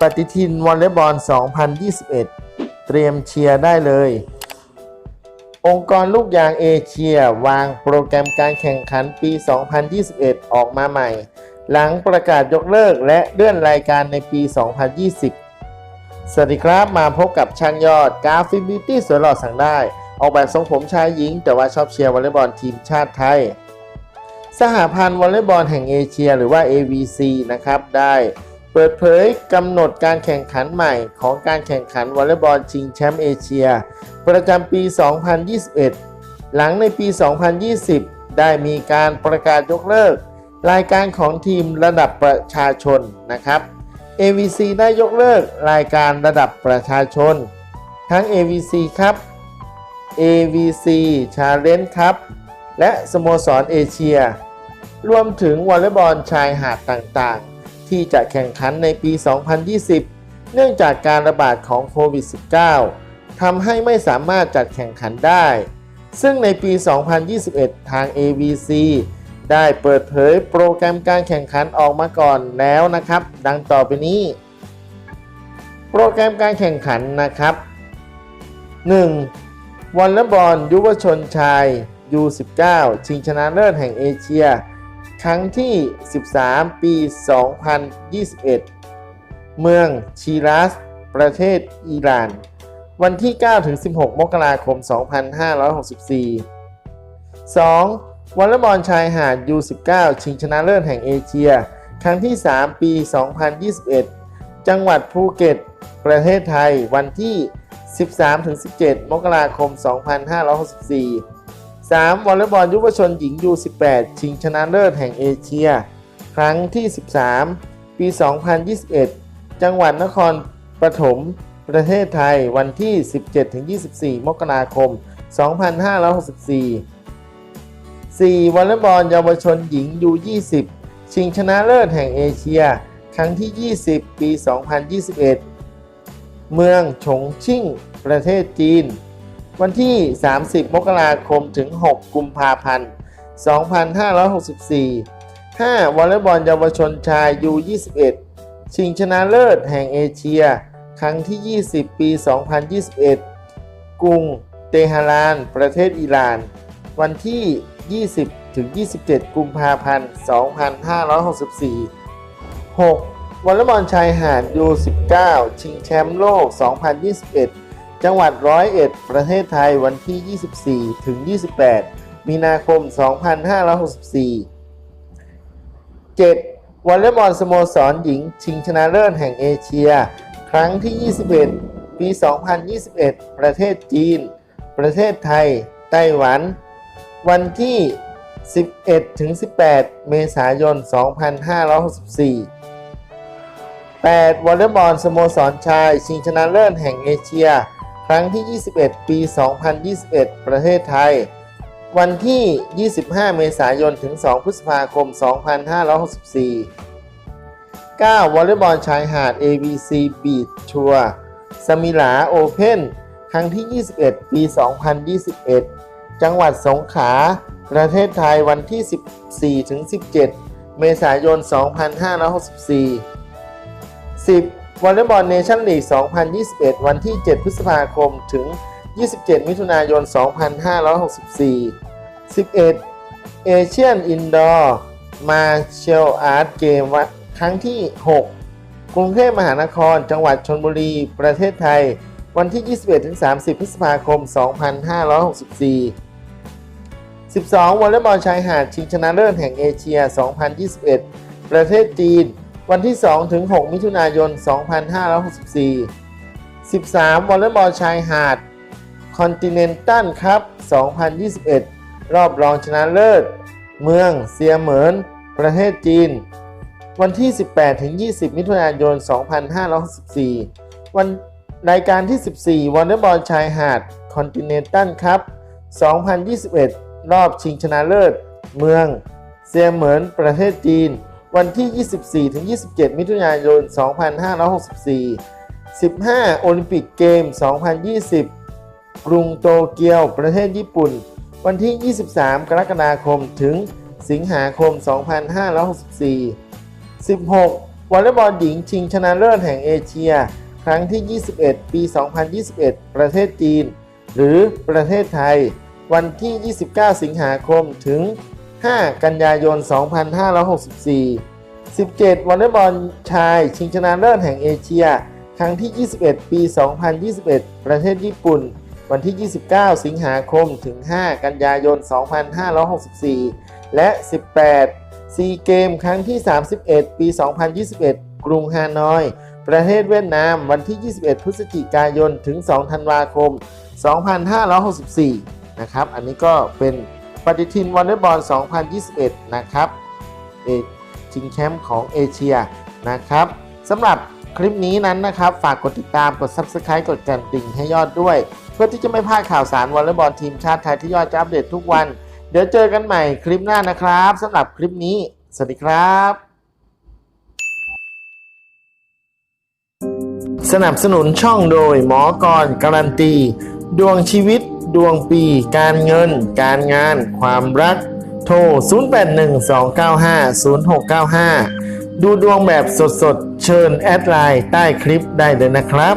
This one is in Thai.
ปฏิทินวอลเลย์บอล 2021 เตรียมเชียร์ได้เลย องค์กรลูกยางเอเชียวางโปรแกรมการแข่งขันปี 2021 ออกมาใหม่ หลังประกาศยกเลิกและเลื่อนรายการในปี 2020 สวัสดีครับมาพบกับช่างยอดกราฟิกบิวตี้สวยหล่อสั่งได้ ออกแบบทรงผมชายหญิง แต่ว่าชอบเชียร์วอลเลย์บอลทีมชาติไทย สหพันธ์วอลเลย์บอลแห่งเอเชีย หรือว่า AVC นะครับได้ เปิดเผยกำหนดการแข่งขันใหม่ของการแข่งขันวอลเลย์บอลชิงแชมป์เอเชีย ประจำปี 2021 หลังในปี 2020 ได้มีการประกาศยกเลิก รายการของทีมระดับประชาชนนะครับ AVC ได้ยกเลิกรายการระดับประชาชน ทั้ง AVC ครับ AVC Challenge ครับและสโมสรเอเชีย รวมถึงวอลเลย์บอลชายหาดต่างๆ ที่จะแข่งขันในปี 2020 เนื่องจากการระบาดของโควิด -19 ทำให้ไม่สามารถจัดแข่งขันได้ ซึ่งในปี 2021 ทาง AVC ได้เปิดเผยโปรแกรมการแข่งขันออกมาก่อนแล้วนะครับ ดังต่อไปนี้ โปรแกรมการแข่งขันนะครับ 1. วอลเลย์บอลยุวชนชาย U19 ชิงชนะเลิศแห่งเอเชีย ครั้งที่ 13 ปี 2021 เมืองชีรัส ประเทศอิหร่าน วันที่9-16 มกราคม 2564 2. วอลเลย์บอลชายหาด U19 ชิงชนะเลิศแห่งเอเชีย ครั้งที่ 3 ปี 2021 จังหวัดภูเก็ต ประเทศไทย วันที่ 13-17 มกราคม 2564 3. วอลเลย์บอลยุวชนหญิง U18 ชิงชนะเลิศแห่งเอเชีย ครั้งที่ 13 ปี 2021 จังหวัดนครปฐมประเทศไทยวันที่ 17-24 มกราคม 2564 4. วอลเลย์บอลเยาวชนหญิง U20 ชิงชนะเลิศแห่งเอเชีย ครั้งที่ 20 ปี 2021 เมืองฉงชิ่ง ประเทศจีน วันที่ 30 มกราคมถึง 6 กุมภาพันธ์ 2564 5. วอลเลย์บอลเยาวชนชาย U21 ชิงชนะเลิศแห่งเอเชีย ครั้งที่ 20 ปี 2021 กรุงเตหะราน ประเทศอิหร่าน วันที่ 20 ถึง 27 กุมภาพันธ์ 2564 6. วอลเลย์บอลชายหาด U19 ชิงแชมป์โลก 2021 จังหวัดร้อยเอ็ดประเทศไทยวันที่ 24 ถึง 28 มีนาคม 2564 7. วอลเลย์บอลสโมสรหญิง ชิงชนะเลิศแห่งเอเชีย ครั้งที่ 21 ปี 2021 ประเทศจีน ประเทศไทย ไต้หวัน วันที่ 11 ถึง 18 เมษายน 2564 8. วอลเลย์บอลสโมสรชาย ชิงชนะเลิศแห่งเอเชีย รั้งที่ 21 ปี 2021 ประเทศไทย วันที่ 25 เมษายน ถึง 2 พฤษภาคม 2564 9. วอลเลย์บอลชายหาด ABC Beach Tour สมิลาโอเพนครั้งที่ 21 ปี 2021 จังหวัดสงขลา ประเทศไทย วันที่ 14 ถึง 17 เมษายน 2564 10. วอลเลย์บอลเนชั่นลีก 2021 วันที่ 7 พฤษภาคม ถึง 27 มิถุนายน 2564 11. เอเชียนอินดอร์มาเชลอาร์ตเกมครั้งที่ 6 กรุงเทพมหานคร จังหวัดชนบุรี ประเทศไทย วันที่ 21-30 พฤษภาคม 2564 12. วอลเลย์บอลชายหาดชิงชนะเลิศแห่งเอเชีย 2021 ประเทศจีน วันที่2-6มิถุนายน 2564 13. วอลเลย์บอลชายหาดคอนติเนนตัลครับ 2021 รอบรองชนะเลิศ เมืองเซียเหมิน ประเทศจีน วันที่ 18-20 มิถุนายน 2564 วันรายการที่ 14 วอลเลย์บอลชายหาดคอนติเนนตัลครับ 2021 รอบชิงชนะเลิศ เมืองเซียเหมิน ประเทศจีน วันที่ 24-27 มิถุนายน 2564 15 โอลิมปิกเกม 2020 กรุงโตเกียว ประเทศญี่ปุ่น วันที่ 23 กรกฎาคม ถึงสิงหาคม 2564 16 วอลเลย์บอลหญิงชิงชนะเลิศแห่งเอเชีย ครั้งที่ 21 ปี 2021 ประเทศจีน หรือประเทศไทย วันที่ 29 สิงหาคม ถึง 5 กันยายน 2564 17วอลเลย์บอลชาย ชิงชนะเลิศแห่งเอเชีย ครั้งที่ 21 ปี 2021 ประเทศญี่ปุ่น วันที่ 29 สิงหาคมถึง 5 กันยายน 2564 และ 18ซีเกมครั้งที่ 31 ปี 2021 กรุงฮานอย ประเทศเวียดนาม วันที่ 21 พฤศจิกายน ถึง 2 ธันวาคม 2564 นะครับ อันนี้ก็เป็น ปฏิทินวอลเลย์บอล 2021 นะครับเอชิงแชมป์ของเอเชียนะครับสำหรับคลิปนี้นั้นนะครับ ฝากกดติดตามกด Subscribe กดกระดิ่งให้ยอดด้วย เพื่อที่จะไม่พลาดข่าวสารวอลเลย์บอลทีมชาติไทยที่ยอดจะอัปเดตทุกวัน เดี๋ยวเจอกันใหม่คลิปหน้านะครับสำหรับคลิปนี้ สวัสดีครับ สนับสนุนช่องโดยหมอกรการันตี ดวงชีวิต ดวงปี การเงิน การงาน ความรัก โทร 0812950695 ดูดวงแบบสดๆ เชิญแอดไลน์ใต้คลิปได้เลยนะครับ